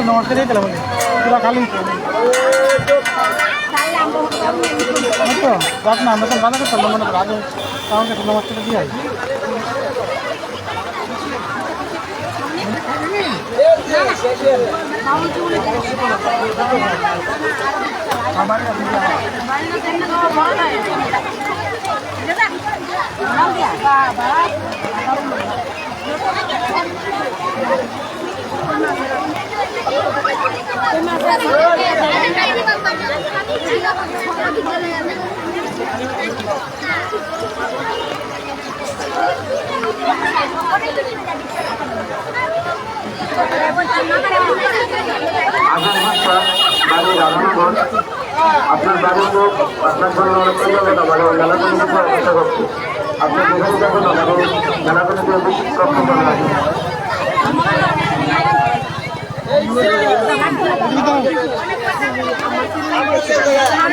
নমস্কার দিয়ে দিলাম পুরো খালি তো যাক না আমরা তো বাধা করতে পারলাম মনে করো আগে আমাকে তো নমস্কারটা দিয়ে আসি আমার আগুন ভাষা বাড়ি রাধানগর আপনার বাড়ির লোক আপনার জন্য অনেক ধন্যবাদ আমার মেলা অপেক্ষা করছি আপনি যেখানে যাবেন এবং মেলা কমিটি করে রাখবেন